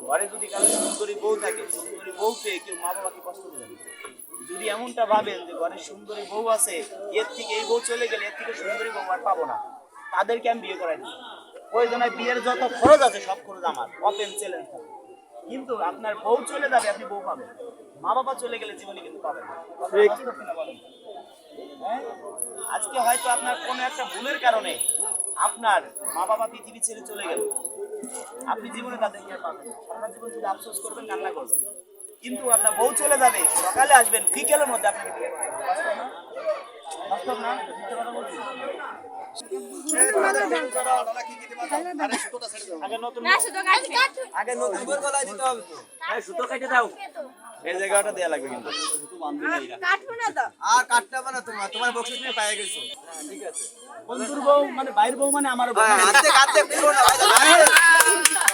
ঘরে যদি কারও সুন্দরী বউ থাকে সুন্দরী বউকে কেউ মা বাবাকে কষ্ট দেবে যদি এমনটা ভাবেন যে ঘরে সুন্দরী বউ আছে এর থেকে এই বউ চলে গেলে এর থেকে সুন্দরী বউ আর পাবো না। তাদেরকে আমি বিয়ে করাই দিই। জন্য বিয়ের যত খরচ আছে সব খরচ আমার। ওপেন চ্যালেঞ্জ থাকে। কিন্তু আপনার বউ চলে যাবে আপনি বউ পাবেন। মা বাবা চলে গেলে জীবনে কিন্তু পাবেন? হ্যাঁ? আজকে হয়তো আপনার কোনো একটা ভুলের কারণে আপনার মা বাবা পৃথিবী ছেড়ে চলে গেল। আপনি জীবনে তাদেরকে আর পাবেন। সারা জীবন শুধু আফসোস করবেন কান্না করবেন। কিন্তু আপনার বউ চলে যাবে সকালে আসবেন বিকেলের মধ্যে আপনাকে বিয়ে। বাস্তব না? বাস্তব না? মিথ্যে কথা বলছি? আগে নতুন আগে নতুন বই গলায় দিতে হবে তো। এই সুতো কেটে দাও। এই জায়গাটা দেয়া লাগবে কিন্তু। আর কাটতে হবে না তোমার। তোমার বকশিস নিয়ে পায়ে গেছো। ঠিক আছে বন্ধুর বউ মানে বাইরের বউ মানে আমার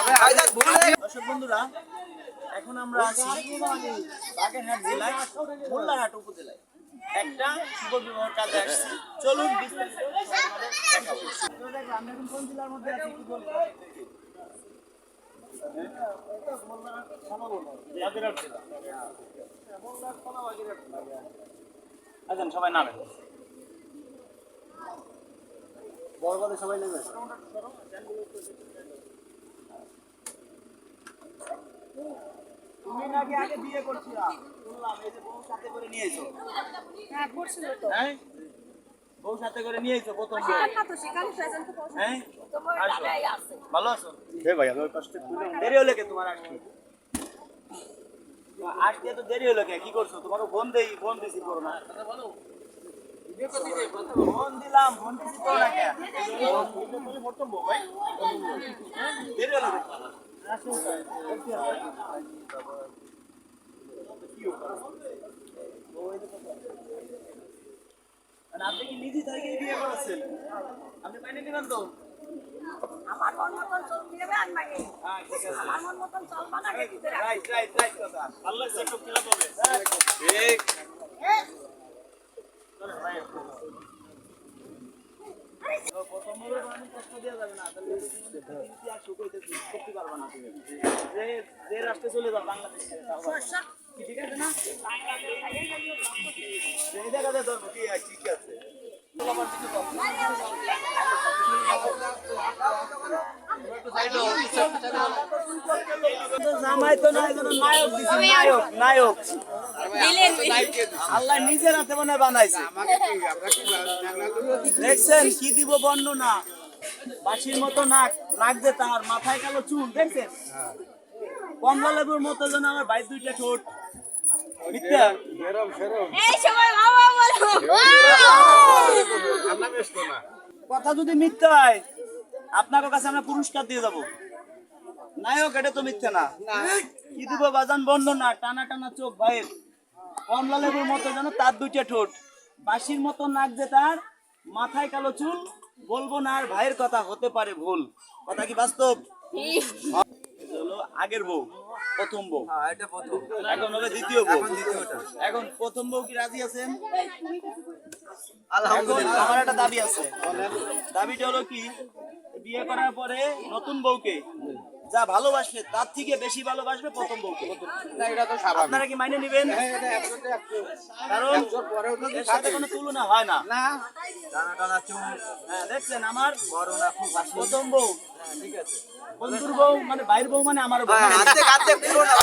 দর্শক বন্ধুরা এখন আমরা আছি বাগেরহাট জেলায় সবাই নামেন বড় বড় সবাই নেবে। তুমি নাকি আগে বিয়ে করছিলা শুনলাম এই যে বউ সাথে করে নিয়ে এসো হ্যাঁ বউ সাথে করে নিয়ে এসো প্রথম হ্যাঁ ভালো আছো ভাই আমি ওই দেরি হলো কে তোমার আসতে আসতে তো দেরি হলো কে কি করছ তোমাকে ফোন দেই ফোন দিছি করো না ফোন দিলাম ফোন দিছি করো না কে প্রথম বউ ভাই দেরি হলো কে? আপনি কি নিজে থেকে আপনি মাইনে নেবেন তো ঠিক কথা আল্লাহ ঠিক বলে মানে কষ্ট দেওয়া যাবে না তাহলে তুমি আর সুখ হইতে করতে পারবে না তুমি যে যে রাস্তায় চলে যাও বাংলাদেশ ছেড়ে তাও কি ঠিক জামাই তো নাই নায়ক নায়ক নায়ক। আল্লাহ নিজের হাতে মনে বানাইছে। দেখছেন কি দিব বর্ণনা বাসির মতো নাক নাক যে তার মাথায় কালো চুল দেখছেন? কমলা লেবুর মতো যেন আমার বাইর দুইটা ঠোঁট। কথা যদি মিথ্যা হয় আপনার কাছে আমরা পুরস্কার দিয়ে যাব। নায়ক এটা তো মিথ্যা না। কি দিব বাজান বন্ধ না টানা টানা চোখ ভাইয়ের। কমলা লেবুর মতো যেন তার দুইটা ঠোঁট। বাঁশির মতো নাক যে তার মাথায় কালো চুল বলব না আর ভাইয়ের কথা হতে পারে ভুল। কথা কি বাস্তব? হলো আগের বউ প্রথম বউ। হ্যাঁ এটা প্রথম। এখন হবে দ্বিতীয় বউ। এখন প্রথম বউ কি রাজি আছেন? আলহামদুলিল্লাহ। আমার একটা দাবি আছে। দাবিটা হলো কি? বিয়ে করার পরে নতুন বউকে যা ভালোবাসবে তার থেকে বেশি ভালোবাসবে প্রথম বউকে এটা তো স্বাভাবিক। আপনারা কি মাইনে নেবেন? হ্যাঁ কারণ এর সাথে কোনো তুলনা হয় না। না। টানা টানা চুল হ্যাঁ দেখছেন আমার বড় না খুব প্রথম বউ। হ্যাঁ, ঠিক আছে। বন্ধুর বউ মানে বাইর বউ মানে আমার বউ। পুরো না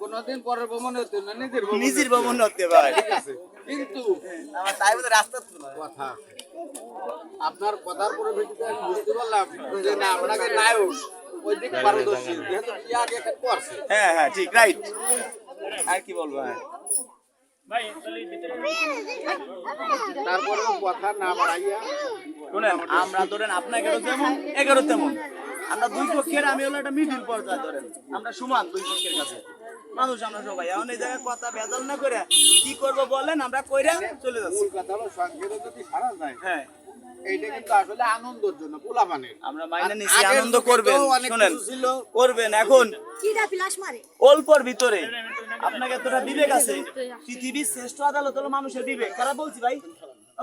কোনদিন পরের হতো না নিজের নিজের মনে হতে পারে। কিন্তু আমার তাই বলে রাস্তা কথা। আপনার কথার পরে ভিত্তিতে আমি বুঝতে পারলাম যে না আপনাকে নায়ক ওই দিক পারদর্শী যেহেতু আগে একটা করছে। হ্যাঁ হ্যাঁ ঠিক রাইট আর কি বলব হ্যাঁ। শুনেন আমরা ধরেন আপনার এগারো যেমন এগারো তেমন। আমরা দুই পক্ষের আমি হলো একটা মিডিল পর্যায়ে ধরেন। আমরা সমান দুই পক্ষের কাছে। মানুষ আমরা সবাই। এখন এই জায়গায় কথা ভেজাল না করে কি করব বলেন আমরা কইরা চলে যাচ্ছি। মূল কথা হলো যদি সারা যায় হ্যাঁ। এইটা কিন্তু আসলে আনন্দের জন্য পোলা মানে আমরা মাইনে নিছি আনন্দ করবেন শুনেন। করবেন এখন কিরা অল্পর ভিতরে। আপনাকে এতটা বিবেক আছে। পৃথিবীর শ্রেষ্ঠ আদালত হলো মানুষের বিবেক। খারাপ বলছি ভাই?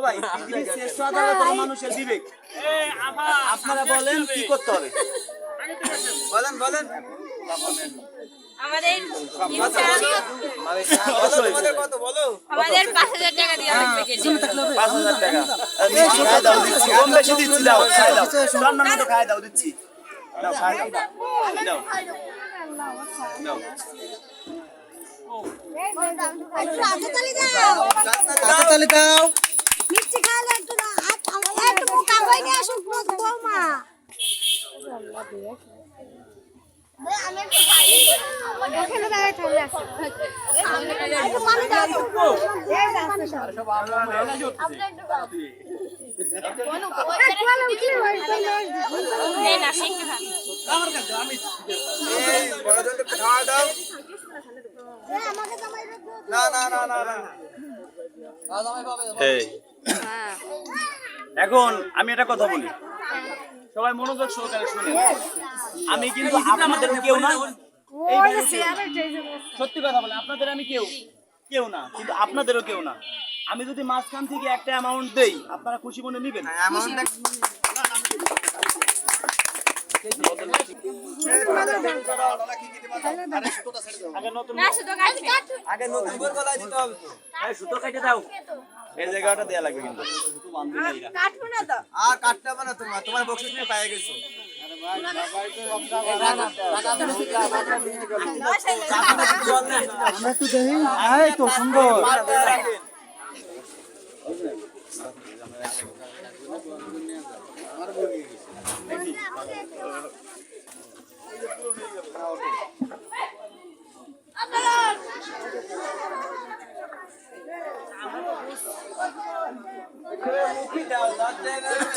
ভাই পৃথিবীর শ্রেষ্ঠ আদালত হলো মানুষের বিবেক। আপনারা বলেন কি করতে হবে? বলেন। বলেন। আমাদের বলো তোমাদের কত বলো আমাদের পাঁচ হাজার টাকা। দিয়ে পাঁচ হাজার টাকা। আর মিষ্টি খাই দাও দিচ্ছি। কম বেশি দিচ্ছি দাও খাই দাও। রান্নার মতো খাই দাও দিচ্ছি। দাও খাই দাও। দাও। তালি দাও। মিষ্টি খাওয়ালে একটু না একটু বোকা হয়ে নিয়ে বৌমা এখন আমি একটা কথা বলি। সবাই মনোযোগ সহকারে শুনে আমি কিন্তু আপনাদের কেউ না। সত্যি কথা বলে আপনাদের আমি কেউ কেউ না কিন্তু আপনাদেরও কেউ না। আমি যদি মাঝখান থেকে একটা অ্যামাউন্ট দেই আপনারা খুশি মনে নিবেন? কাটবে। তো। এই সুতো কেটে দাও। এই জায়গাটা দেয়া লাগবে কিন্তু। কাটবো আর কাটতে হবে না তোমার তোমার বক্সিস নিয়ে পেয়ে গেছো।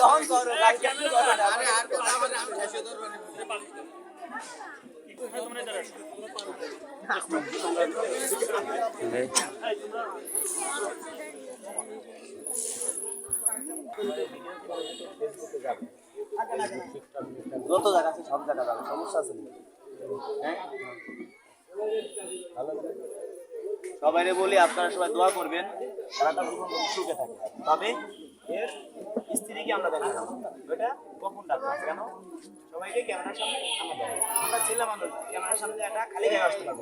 তখন করো কালকে আমি করো না। আরে আর কথা বলে আমি শেষে ধরবো না। যত জায়গা আছে, সব জায়গা যাবে সমস্যা আছে? হ্যাঁ? সবাইরে বলি, আপনারা সবাই দোয়া করবেন সারাটা সুখে থাকে তবে স্ত্রীকে আমরা দেখাবো ওটা কখন ডাক্তার কেন? সবাইকে ক্যামেরার সামনে আমরা দেখাবো আমরা ছেলে মানুষ, ক্যামেরার সামনে একটা খালি গায়ে আসতে পারব।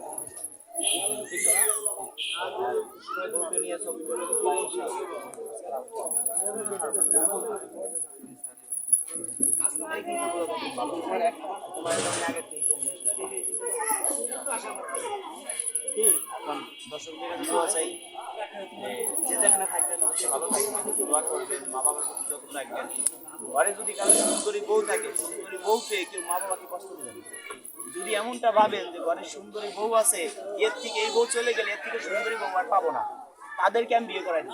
আগের থেকে এখন দর্শকদের দোয়া চাই যে যেখানে থাকবেন, অবশ্যই ভালো থাকবেন, দোয়া করবেন মা বাবার প্রতি যত্ন রাখবেন। ঘরে যদি কারও সুন্দরী বউ থাকে, সুন্দরী কেউ মা বাবাকে কষ্ট দেবেন যদি এমনটা ভাবেন যে ঘরে সুন্দরী বউ আছে, এর থেকে এই বউ চলে গেলে এর থেকে সুন্দরী বউ আর পাবো না। তাদেরকে আমি বিয়ে করাই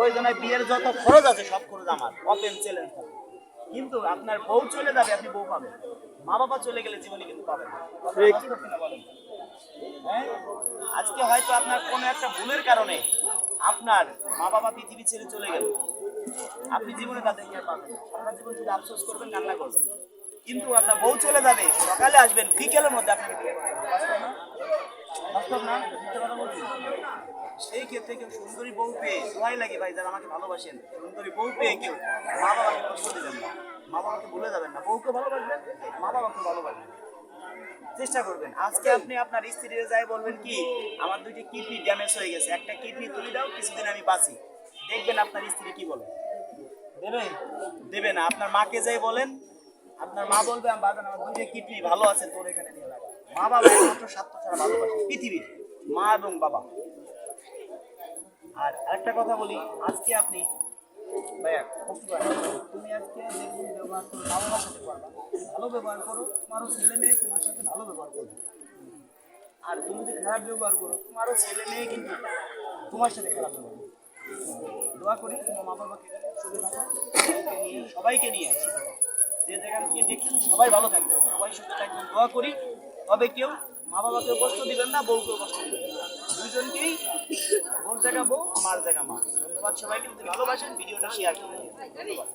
ওই জন্য বিয়ের যত খরচ আছে, সব খরচ আমার। অপেন চ্যালেঞ্জ থাকে কিন্তু আপনার বউ চলে যাবে, আপনি বউ পাবেন। মা বাবা চলে গেলে জীবনে কিন্তু পাবেন না। বলেন। হ্যাঁ? আজকে হয়তো আপনার কোনো একটা ভুলের কারণে আপনার মা বাবা পৃথিবী ছেড়ে চলে গেল। আপনি জীবনে তাদেরকে আর পাবেন। সারা জীবন শুধু আফসোস করবেন, কান্না করবেন। কিন্তু আপনার বউ চলে যাবে, সকালে আসবেন, বিকেলের মধ্যে আপনাকে বাস্তব? সেই ক্ষেত্রে কেউ সুন্দরী বউ পেয়ে সবাই লাগে, ভাই, যারা আমাকে ভালোবাসেন, সুন্দরী বউ পেয়ে কেউ মা বাবাকে কষ্ট দেবেন না। মা বাবাকে ভুলে যাবেন না। বউকে ভালোবাসবেন মা বাবাকে ভালোবাসবেন। চেষ্টা করবেন। আজকে আপনি আপনার স্ত্রীর যাই বলবেন কি আমার দুইটি কিডনি ড্যামেজ হয়ে গেছে। একটা কিডনি তুলে দাও কিছুদিন আমি বাঁচি। দেখবেন আপনার স্ত্রী কি বলে। দেবে? দেবে না। আপনার মাকে যাই বলেন আপনার মা বলবে আমার বাবা আমার দুইটা কিডনি ভালো আছে তোর এখানে নিয়ে লাগা মা বাবা একমাত্র স্বার্থ ছাড়া ভালোবাসে পৃথিবীর। মা এবং বাবা। আর আরেকটা কথা বলি আজকে আপনি ভাইয়া। তুমি আজকে দেখুন ব্যবহার করো বাবা মার সাথে করবা ভালো ব্যবহার করো, তোমারও ছেলে মেয়ে তোমার সাথে ভালো ব্যবহার করবে। আর তুমি যদি খারাপ ব্যবহার করো, তোমারও ছেলে মেয়ে কিন্তু তোমার সাথে খারাপ ব্যবহার দোয়া করি তোমার মা বাবাকে সুখে থাকো, সবাইকে নিয়ে সুখে যে জায়গা থেকে দেখছেন সবাই ভালো থাকবে, সবাই সুস্থ থাকবেন দোয়া করি, তবে কেউ মা বাবাকেও কষ্ট দিবেন না, বউকেও কষ্ট দিবেন না। দুজনকেই বোন জায়গা বউ মার জায়গা মা। ধন্যবাদ সবাইকে, যদি ভালোবাসেন, ভিডিওটা শেয়ার করবেন ধন্যবাদ।